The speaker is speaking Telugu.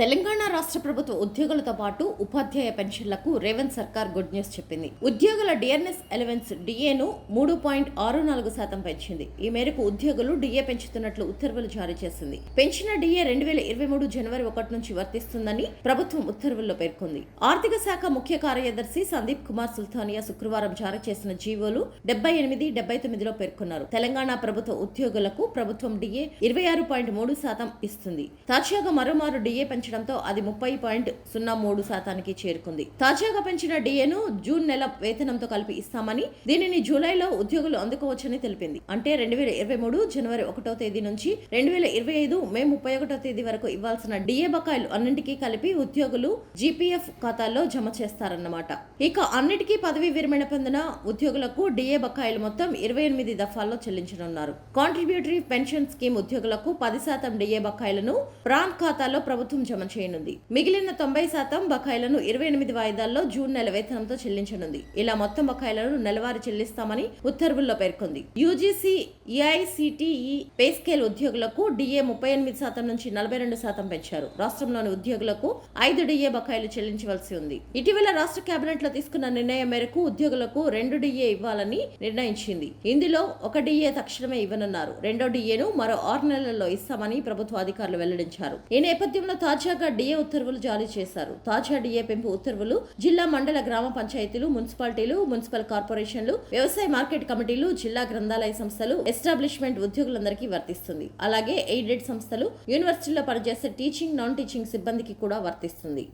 తెలంగాణ రాష్ట్ర ప్రభుత్వ ఉద్యోగులతో పాటు ఉపాధ్యాయ పెన్షన్లకు రేవంత్ సర్కార్ గుడ్ న్యూస్ చెప్పింది. ఉద్యోగుల డిఎన్ఎస్ ఎలవెన్స్ డిఏను మూడు పాయింట్ ఆరు నాలుగు శాతం పెంచింది. ఈ మేరకు ఉద్యోగులు డిఏ పెంచుతున్నట్లు ఉత్తర్వులు జారీ చేసింది. పెంచిన డిఏ రెండు వేల ఇరవై మూడు జనవరి ఒకటి నుంచి వర్తిస్తుందని ప్రభుత్వం ఉత్తర్వుల్లో పేర్కొంది. ఆర్థిక శాఖ ముఖ్య కార్యదర్శి సందీప్ కుమార్ సుల్తానియా శుక్రవారం జారీ చేసిన జీవోలు డెబ్బై ఎనిమిది డెబ్బై తొమ్మిదిలో పేర్కొన్నారు. తెలంగాణ ప్రభుత్వ ఉద్యోగులకు ప్రభుత్వం డిఏ ఇరవై ఆరు పాయింట్ మూడు శాతం ఇస్తుంది. తాజాగా మరోమారు డిఏ పెంచ పెంచడంతో అది ముప్పై పాయింట్ సున్నా మూడు శాతానికి చేరుకుంది. తాజాగా పెంచిన డిఏను జూన్ నెల వేతనంతో కలిపి ఇస్తామని దీనిని జూలైలో ఉద్యోగులు అందుకోవచ్చని తెలిపింది. అంటే రెండు వేల ఇరవై మూడు జనవరి ఒకటో తేదీ నుంచి రెండు వేల ఇరవై ఐదు మే ముప్పై ఒకటో తేదీ వరకు ఇవ్వాల్సిన డిఏ బకాయిలు అన్నింటికీ కలిపి ఉద్యోగులు జీపీఎఫ్ ఖాతాల్లో జమ చేస్తారన్నమాట. ఇక అన్నిటికీ పదవి విరమణ పొందిన ఉద్యోగులకు డిఏ బకాయిలు మొత్తం ఇరవై ఎనిమిది దఫాల్లో చెల్లించనున్నారు. కాంట్రిబ్యూటరీ పెన్షన్ స్కీమ్ ఉద్యోగులకు పది శాతం డిఏ బకాయిలను ప్రాన్ ఖాతాలో ప్రభుత్వం జమ చేయనుంది. మిగిలిన తొంభై శాతం బకాయిలను ఇరవై ఎనిమిది వాయిదాల్లో జూన్ నెల వేతనంతో చెల్లించనుంది. ఇలా మొత్తం బకాయిలను నెలవారీ చెల్లిస్తామని ఉత్తర్వుల్లో పేర్కొంది. యూజీసీ ఏఐసిటిఈ పే స్కేల్ ఉద్యోగులకు డిఏ ముప్పై ఎనిమిది శాతం నుంచి నలభై రెండు శాతం పెంచారు. రాష్ట్రంలోని ఉద్యోగులకు ఐదు డిఏ బకాయిలు చెల్లించవలసి ఉంది. ఇటీవల రాష్ట్ర కేబినెట్లో తీసుకున్న నిర్ణయం మేరకు ఉద్యోగులకు రెండు డిఏ ఇవ్వాలని నిర్ణయించింది. ఇందులో ఒక డిఏ తక్షణమే ఇవ్వనున్నారు. రెండో డిఏను మరో ఆరు నెలల్లో ఇస్తామని ప్రభుత్వ అధికారులు వెల్లడించారు. ఈ నేపథ్యంలో తాజాగా డిఏ ఉత్తర్వులు జారీ చేశారు. తాజా డిఏ పెంపు ఉత్తర్వులు జిల్లా మండల గ్రామ పంచాయతీలు మున్సిపాలిటీలు మున్సిపల్ కార్పొరేషన్లు వ్యవసాయ మార్కెట్ కమిటీలు జిల్లా గ్రంథాలయ సంస్థలు ఎస్టాబ్లిష్మెంట్ ఉద్యోగులందరికీ వర్తిస్తుంది. అలాగే ఎయిడెడ్ సంస్థలు యూనివర్సిటీల్లో పనిచేసే టీచింగ్ నాన్ టీచింగ్ సిబ్బందికి కూడా వర్తిస్తుంది.